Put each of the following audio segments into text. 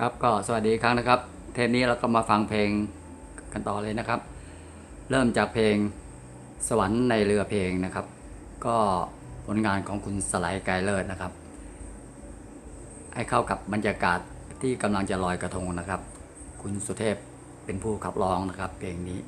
ครับก็สวัสดีครั้งนะครับ เทปนี้เราก็มาฟังเพลงกันต่อเลยนะครับ เริ่มจากเพลงสวรรค์ในเรือเพลงนะครับ ก็ผลงานของคุณสไลด์ไกเลิศนะครับ ให้เข้ากับบรรยากาศที่กำลังจะลอยกระทงนะครับ คุณสุเทพเป็นผู้ขับร้องนะครับ เพลงนี้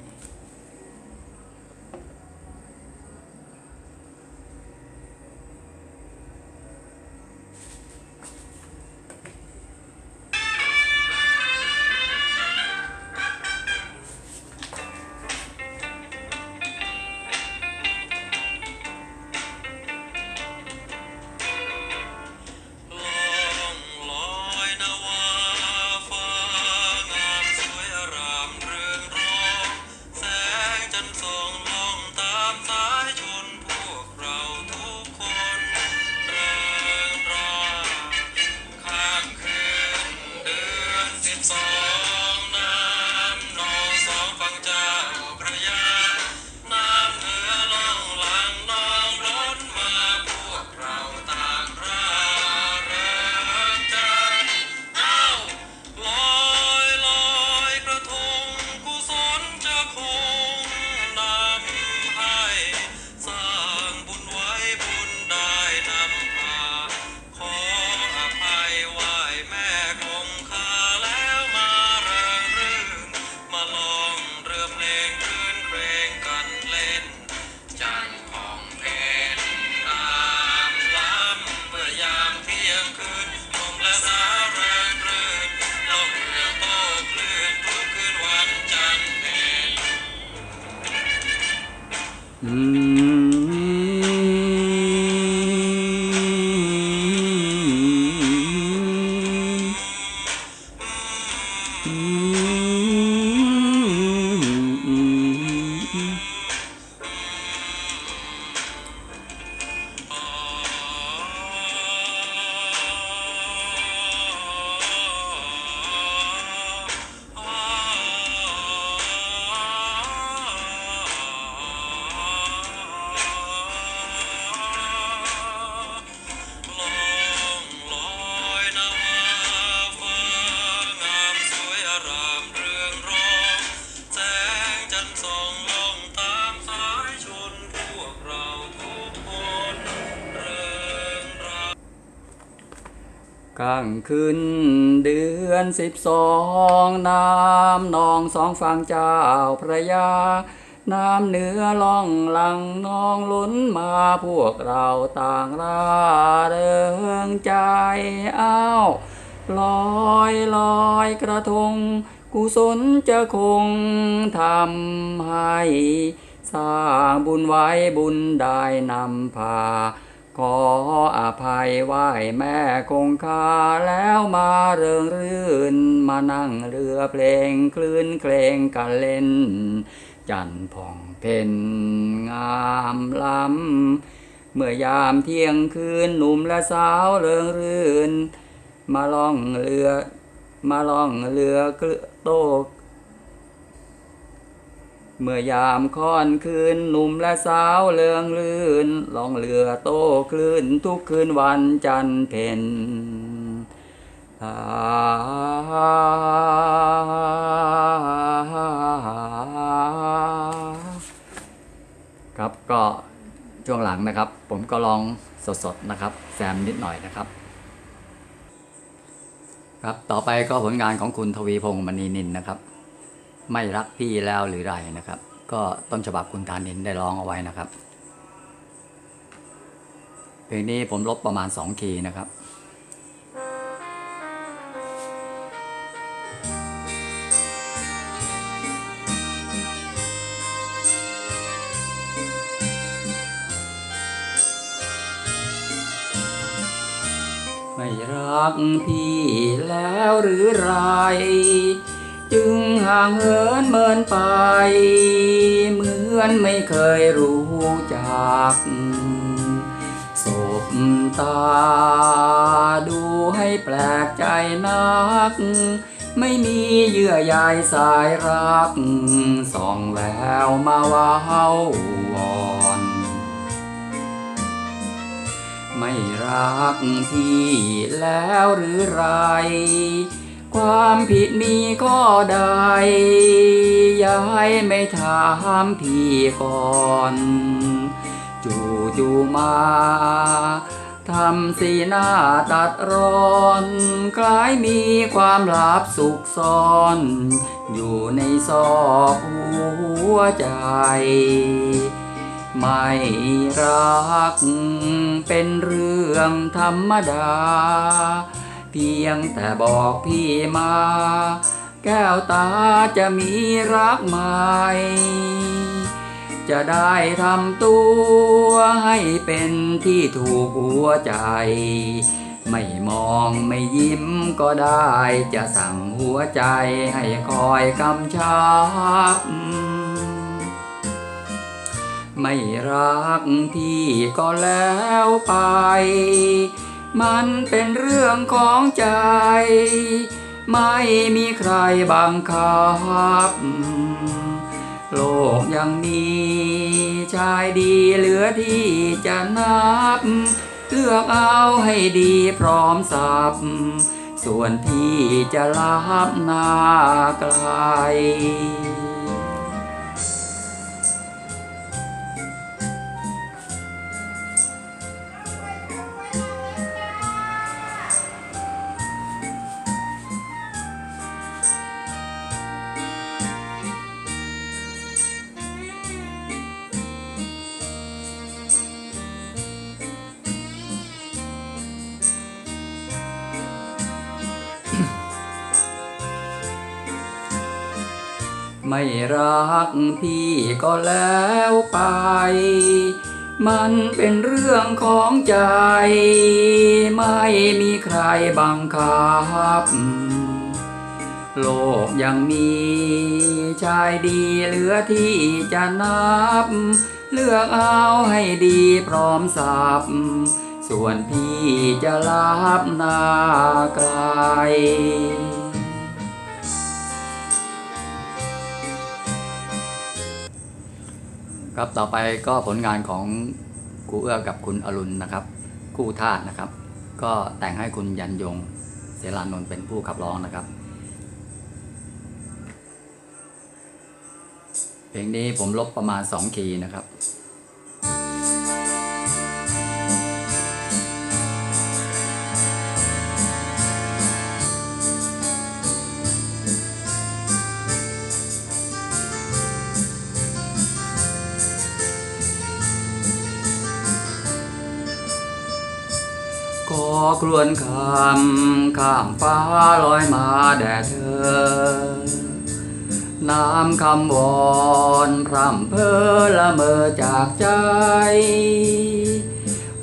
างคืนเดือนสิบสองน้ำนองสองฝั่งเจ้าพระยา น้ำเหนือล่องหลังนองล้นมาพวกเราต่างร่าเริงใจอ้าวลอยลอยกระทง กุศลจะคงทำให้ สร้างบุญไว้บุญได้นำพา ขออภัยไหว้แม่คงคาแล้วมาเริงรื่น มานั่งเรือเพลงคลื่นเพลงกันเล่น จันผ่องเพ็ญงามล้ำ เมื่อยามเที่ยงคืนหนุ่มและสาวเริงรื่น มาล่องเรือ มาล่องเรือเกลือโต เมื่อยามค่อนคืนหนุ่มและสาวเลืองลื่นล่องเรือโต้คลื่นทุกคืนวันจันเพ็ญอ่าครับก็ช่วงหลังนะครับ ผมก็ลองสดๆนะครับ แซมนิดหน่อยนะครับ ครับต่อไปก็ผลงานของคุณทวีพงษ์มณีนินนะครับ ไม่รักพี่แล้วหรือไรนะครับ ก็ต้นฉบับคุณธานินได้ร้องเอาไว้นะครับ เพลงนี้ผมลบประมาณ2คีย์นะครับไม่รักพี่แล้วหรือไร จึงห่างเหินเมินไป เหมือนไม่เคยรู้จักศพตาดูให้แปลกใจนัก ไม่มีเยื่อใยสายรัก ส่องแววมาว้าววอนไม่รักพี่แล้วหรือไร ความผิดมีข้อใดยายไม่ถามพี่ก่อนจู่จู่ๆมาทำสีหน้าตัดร้อนคล้ายมีความลับสุขซ่อน อยู่ในซอกหัวใจ ไม่รักเป็นเรื่องธรรมดา เพียงแต่บอกพี่มา แก้วตาจะมีรักใหม่จะได้ทำตัวให้เป็นที่ถูกหัวใจ ไม่มองไม่ยิ้มก็ได้จะสั่งหัวใจให้คอยกำชับไม่รักพี่ก็แล้วไป มันเป็นเรื่องของใจ ไม่มีใครบังคับ โลกยังมีชายดีเหลือที่จะนับ เลือกเอาให้ดีพร้อมสับ ส่วนพี่จะลับหน้าไกล ไม่รักพี่ก็แล้วไป มันเป็นเรื่องของใจ ไม่มีใครบังคับ โลกยังมีชายดีเหลือที่จะนับ เลือกเอาให้ดีพร้อมสับส่วนพี่จะลับหน้าไกล ครับต่อไปก็ผลงานของครูเอื้อกับคุณอรุณนะครับ คู่ท่านะครับ ก็แต่งให้คุณยันยงเสรานนท์เป็นผู้ขับร้องนะครับ เพลงนี้ผมลบประมาณ 2 คีย์นะครับ ขอครวนคำข้ามฟ้าลอยมาแด่เธอ น้ำคำวอนพร่ำเพ้อละเมอจากใจ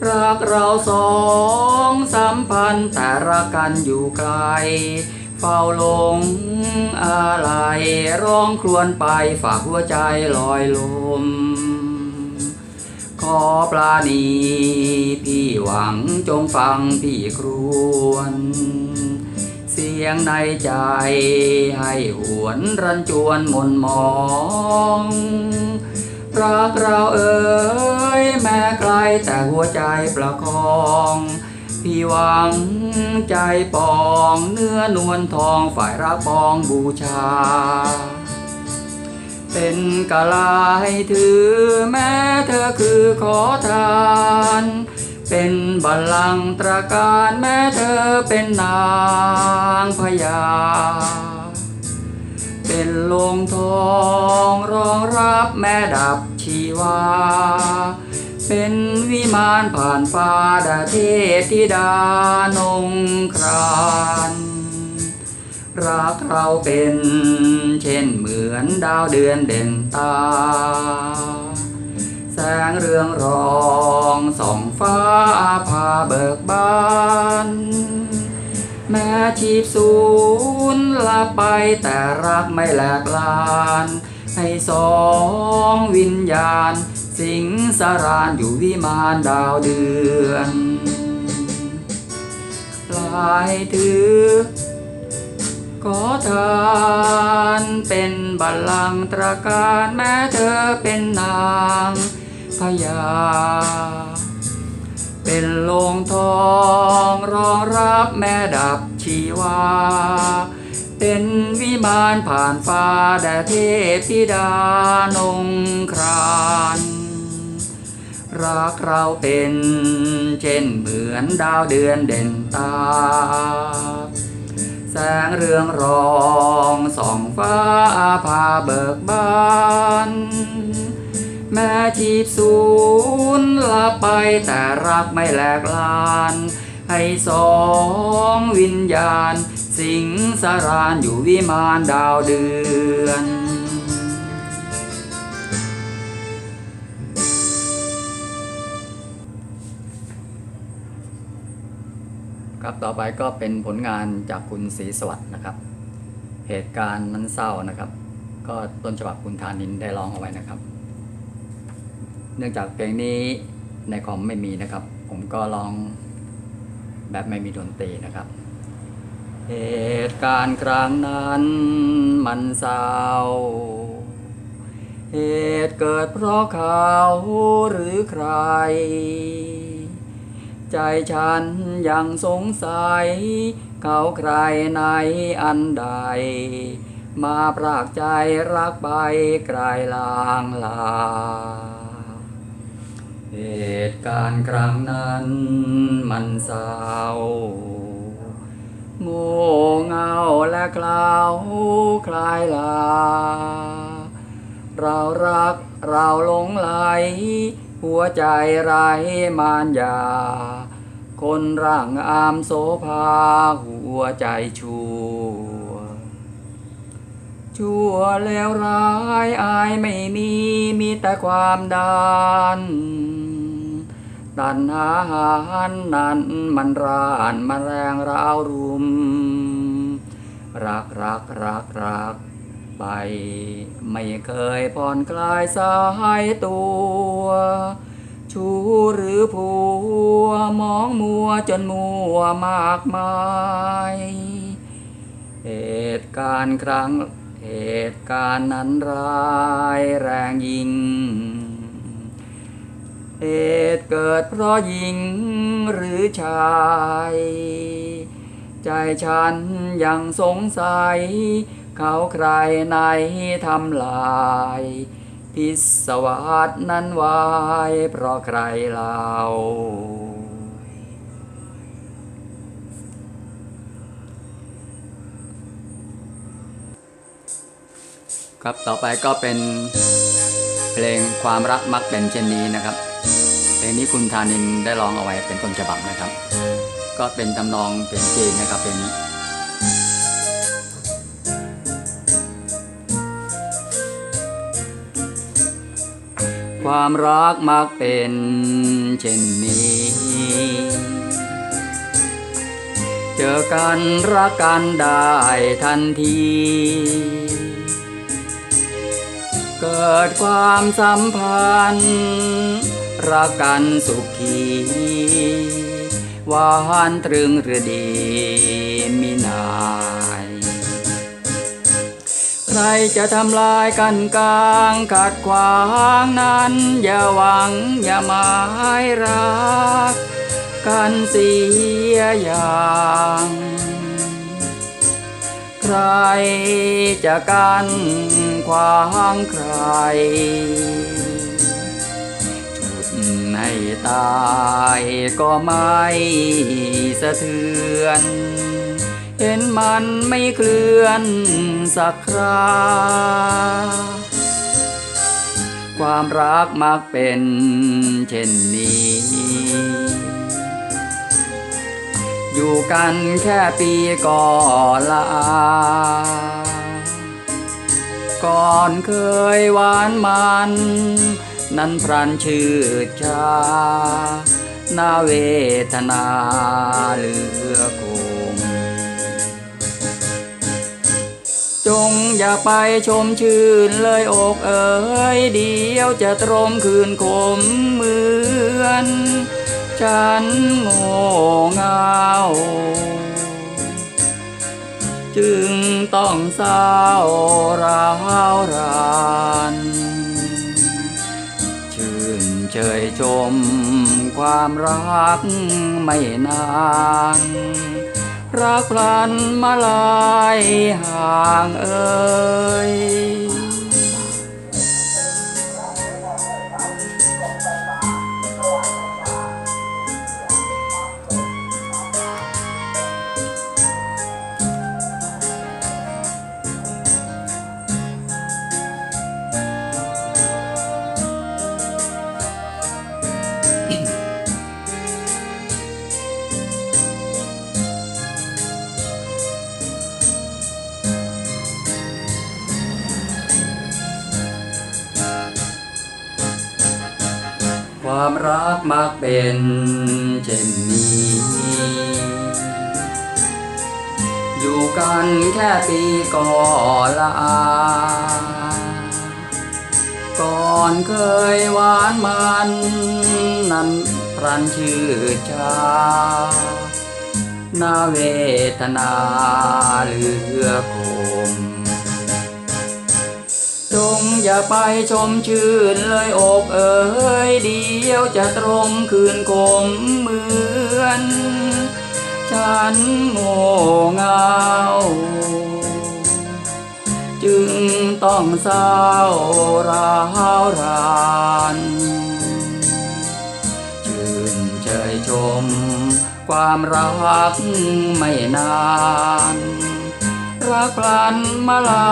รักเราสองสัมพันธ์แต่รักกันอยู่ไกล เฝ้าหลงอะไรร้องครวญไปฝากหัวใจลอยลม ขอปลาณีพี่หวังจงฟังพี่ครวญเสียงในใจให้หวนรันจวนหมนมอง รักเราเอ่ยแม้ไกลแต่หัวใจประคอง พี่หวังใจปองเนื้อนวลทองฝ่ายรักปองบูชา เป็นกะลาให้ถือแม้เธอคือขอทาน เป็นบัลลังตรการแม้เธอเป็นนางพญา เป็นโลงทองรองรับแม่ดับชีวา เป็นวิมานผ่านฟ้าดาเทพธิดานงคราน รักเราเป็นเช่นเหมือนดาวเดือนเด่นตา แสงเรืองรองส่องฟ้าพาเบิกบานแม้ชีพสูญลาไปแต่รักไม่แหลกลาน ให้สองวิญญาณ สิงสารานอยู่วิมานดาวเดือนลายถือ ขอทานเป็นบัลลังก์ตราการแม้เธอเป็นนางพญาเปเป็นโลงทองรองรับแม่ดับชีวา เป็นวิมานผ่านฟ้าแด่เทพธิดานงครานรักเราเป็นเช่นเหมือนดาวเดือนเด่นตา แสงเรืองรองส่องฟ้าพาเบิกบานแม้ชีพสูญลาไปแต่รักไม่แหลกลาน ให้สองวิญญาณ สิงสารานอยู่วิมานดาวเดือน ครับต่อไปก็เป็นผลงานจากคุณศรีสวัสดิ์นะครับ เหตุการณ์มันเศร้านะครับ ก็ต้นฉบับคุณธานินได้ร้องเอาไว้นะครับ เนื่องจากเพลงนี้ในคอมไม่มีนะครับ ผมก็ร้องแบบไม่มีดนตรีนะครับ เหตุการณ์ครั้งนั้นมันเศร้า เหตุเกิดเพราะเขาหรือใคร ใจฉันยังสงสัย เขาใครในอันใด มาปรากใจรักไปไกลลางลา เหตุการณ์ครั้งนั้นมันเศร้าโง่เงาและกล่าวคลายลา เรารักเราหลงไหล หัวใจไรมารยา คนร่างอามโสภา หัวใจชั่ว ชั่วแล้วร้ายอายไม่มีมีแต่ความดานตันหาหารนั้นมันรานมันแรงราวรุม รักรักรักรัก ไป ไม่เคยผ่อนคลายสายตัว ชูหรือผัวมองมัวจนมัวมากมาย เหตุการณ์ครั้งเหตุการณ์นั้นร้ายแรงยิ่งเหตุเกิดเพราะหญิงหรือชาย ใจฉันยังสงสัย เขาใครในทำลาย พิศวาสนั้นวายเพราะใครเล่าครับต่อไปก็เป็นเพลงความรักมักเป็นเช่นนี้นะครับ เพลงนี้คุณธานินได้ร้องเอาไว้เป็นต้นฉบับนะครับ ก็เป็นตำนองเพลงจีนนะครับเพลงนี้ ความรักมักเป็นเช่นนี้ เจอกันรักกันได้ทันที เกิดความสัมพันธ์ รักกันสุขี หวานตรึงหรือดี ใครจะทำลายกันกลางขัดขวางนั้น อย่าหวังอย่าหมายรัก กันเสียอย่างใครจะกันขวางใครชุดให้ตายก็ไม่สะเทือน เห็นมันไม่เคลื่อนสักครา ความรักมักเป็นเช่นนี้ อยู่กันแค่ปีก่อนละก่อนเคยหวานมัน นั้นพรันชื่อชานาเวทนาเหลือค จงอย่าไปชมชื่นเลยอกเอ๋ยเดียวจะตรมคืนคมเหมือน ฉันโง่เงา จึงต้องเศร้าราวรานชื่นเชยชมความรักไม่นาน รักพลันมาลายห่างเอ่ย เป็นเช่นนี้ อยู่กันแค่ปีก็ละอาก่อนเคยหวานมันนั้นพรันชื่อชานาเวทนาเหลือคม จงอย่าไปชมชื่นเลยอกเอ๋ยเดียวจะตรงคืนคมเหมือน ฉันโง่เงา จึงต้องเศร้าราวรานชื่นเชยชม ความรักไม่นาน รักพลันมาลา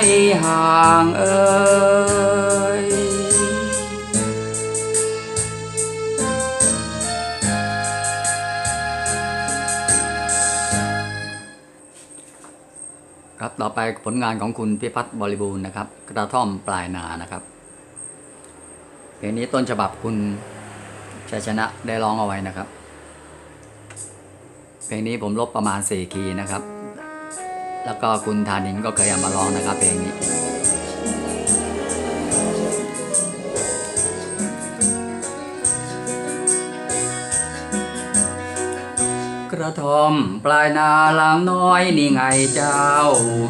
ยห่างเอ่ยครับต่อไปผลงานของคุณพิพัฒน์บริบูรณ์นะครับ กระท่อมปลายนานะครับเพลงนี้ต้นฉบับคุณชัยชนะได้ร้องเอาไว้นะครับ เพลงนี้ผมลบประมาณ 4 คีย์นะครับ แล้วก็คุณธานินก็เคยเอามาร้องนะครับเพลงนี้กระท่อมปลายนาหลังน้อยนี่ไงเจ้า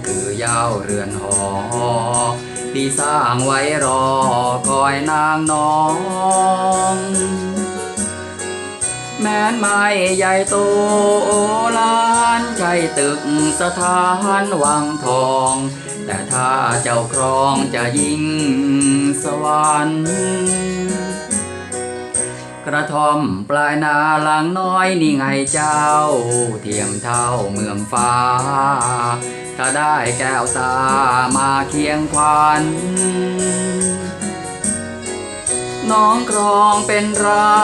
คือยาวเรือนหอที่สร้างไว้รอคอยนางน้อง แม้นไม่ใหญ่โตโอลานใช่ตึกสถานวังทอง แต่ถ้าเจ้าครองจะยิ่งสวรรค์กระท่อมปลายนาหลังน้อยนี่ไงเจ้า เทียมเท่าเมืองฟ้า ถ้าได้แก้วตามาเคียงควัน น้องครองเป็นรา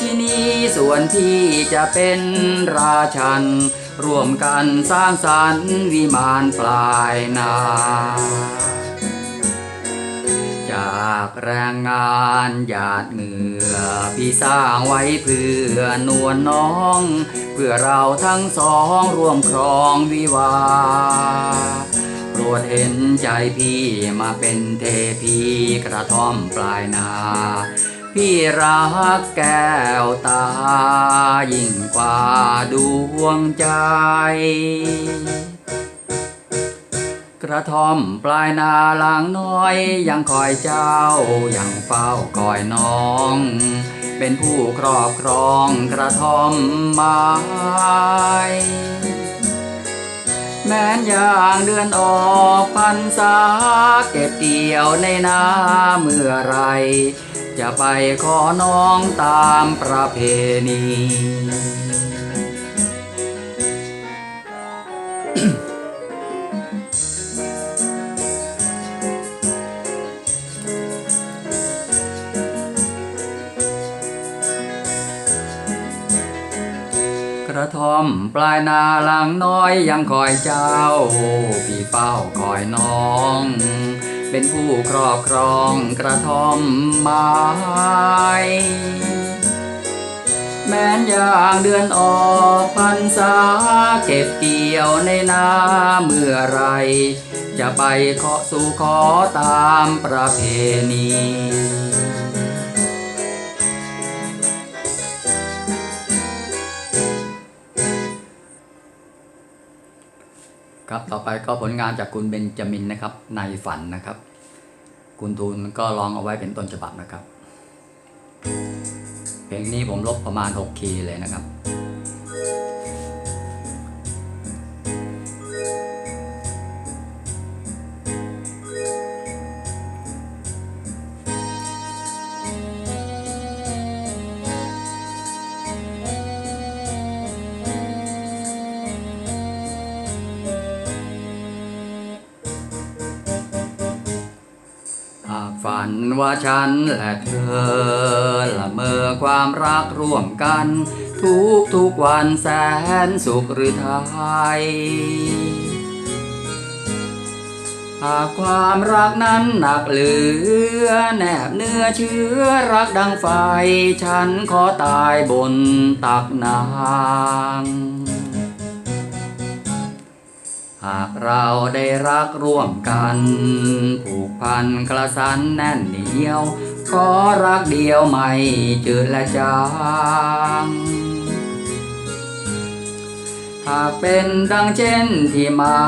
ชินีส่วนที่จะเป็นราชัน ร่วมกันสร้างสรรค์วิมานปลายนาจากแรงงานหยาดเหงื่อพี่สร้างไว้เพื่อนวลน้อง เพื่อเราทั้งสองร่วมครองวิวา โปรดเห็นใจพี่มาเป็นเทพีกระท่อมปลายนา พี่รักแก้วตายิ่งกว่าดวงใจกระท่อมปลายนาหลังน้อย ยังคอยเจ้า ยังเฝ้าคอยน้อง เป็นผู้ครอบครองกระท่อมไม้ แม้นอย่างเดือนออกพรรษาเก็บเกี่ยวในนาเมื่อไร จะไปขอน้องตามประเพณี ระท่อม ปลายนาหลังน้อยยังคอยเจ้า พี่เฝ้าคอยน้อง เป็นผู้ครอบครองกระท่อมไม้แม้นอย่างเดือนออกพรรษาเก็บเกี่ยวในนาเมื่อไร จะไปขอสู่ขอตามประเพณี ครับต่อไปก็ผลงานจากคุณเบนจามินนะครับ ในฝันนะครับ คุณทูลก็ลองเอาไว้เป็นต้นฉบับนะครับเพเพลงนี้ผมลบประมาณ 6 คีย์เลยนะครับ ว่าฉันและเธอละเมอความรักร่วมกัน ทุกทุกวันแสนสุขหรือไทยหากความรักนั้นหนักเหลือ แนบเนื้อเชื้อรักดังไฟ ฉันขอตายบนตักนาง หากเราได้รักร่วมกัน ผูกพันกระสันแน่นเหนียว ขอรักเดียวไม่จืดและจางหากเป็นดังเช่นที่หมา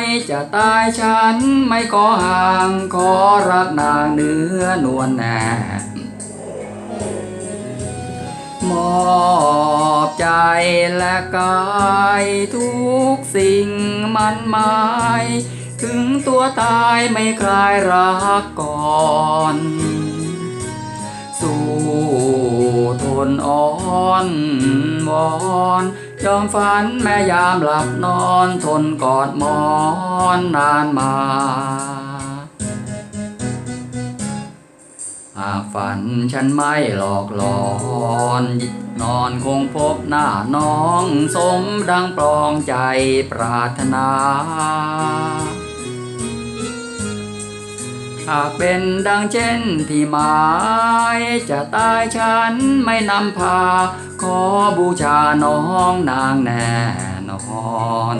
ยจะตายฉันไม่ขอห่าง ขอรักนางเนื้อนวลแน่ มอบใจและกายทุกสิ่งมันหมาย ถึงตัวตายไม่คลายรักก่อน สู้ทนอ่อนวอนยอมฝันแม่ยามหลับนอนทนกอดหมอนนานมาากฝันฉันไม่หลอกหลอนนอนคงพบหน้าน้องสมดังปลองใจปรารถนา หากเป็นดังเช่นที่หมายจะตายฉันไม่นำพา ขอบูชาน้องนางแน่นอน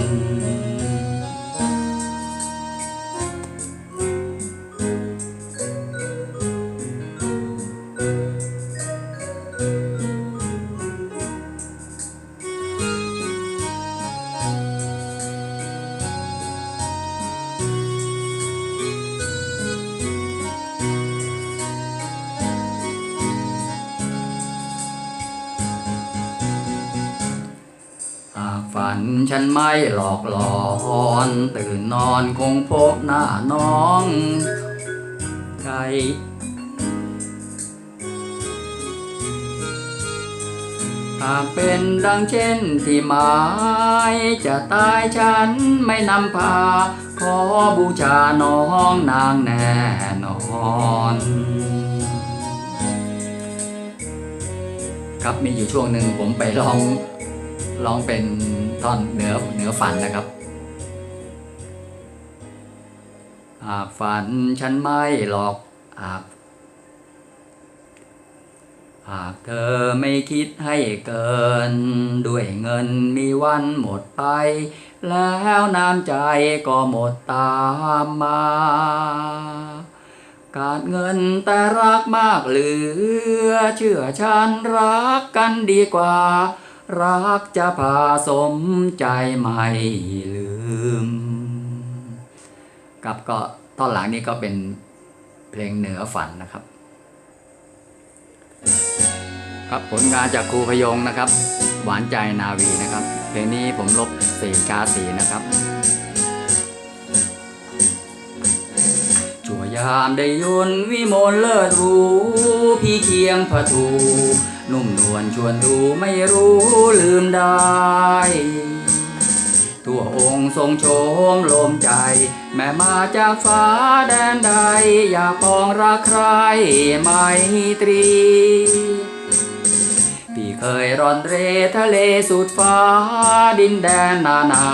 ฝันฉันไม่หลอกหลอน ตื่นนอนคงพบหน้าน้องใครหากเป็นดังเช่นที่หมาย จะตายฉันไม่นำพา ขอบูชาน้องนางแน่นอนครับมีอยู่ช่วงหนึ่งผมไปลอง ร้องเป็นท่อนเหนือเหนือฝันนะครับหากฝันฉันไม่หลอกหากหากเธอไม่คิดให้เกิน ด้วยเงินมีวันหมดไป แล้วน้ำใจก็หมดตามมาขาดเงินแต่รักมากเหลือ เชื่อฉันรักกันดีกว่า รักจะพาสมใจไม่ลืมครับก็ตอนหลังนี้ก็เป็นเพลงเหนือฝันนะครับ ครับผลงานจากครูพยงนะครับ หวานใจนาวีนะครับ เพลงนี้ผมลบสีกาสีนะครับ ยามได้ยนวิมลเลิศหรู้พี่เคียงพะทูนุ่มนวลชวนดูไม่รู้ลืมได้ ทั่วองค์ทรงโฉมโลมใจ แม่มาจากฟ้าแดนใด อยากปองรักใครไม่ตรีพี่เคยร่อนเรทะเลสุดฟ้าดินแดนนานา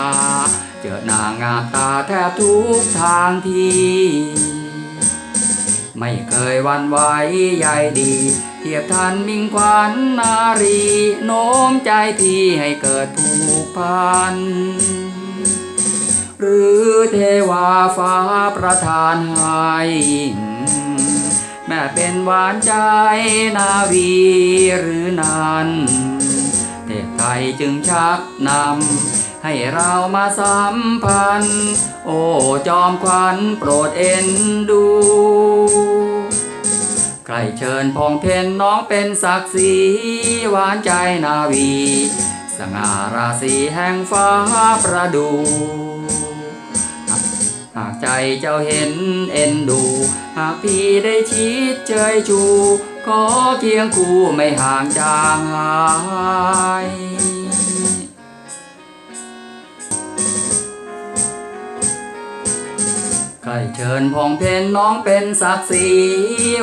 เจอนางงามตาแทบทุกทางที่ ไม่เคยวันไหวใยดี เทียบทันมิ่งขวัญนารีโน้มใจพี่ให้เกิดผูกพัน หรือเทวาฟ้าประทานให้แม่เป็นหวานใจนาวีหรือนันเทพไทยจึงชักนำ ให้เรามาสัมพันธ์ โอ้จอมขวัญโปรดเอ็นดู ใครเชิญพองเพนน้องเป็นศักดิ์ศรีหวานใจนาวี สง่าราศีแห่งฟ้าประดู หากใจเจ้าเห็นเอ็นดู หากพี่ได้ชิดเจยชู ขอเคียงคู่ไม่ห่างจางหาย ใครเชิญพองเพนน้องเป็นศักดิ์ศรี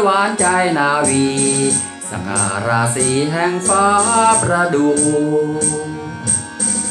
หวานใจนาวีสง่าราศีแห่งฟ้าประดู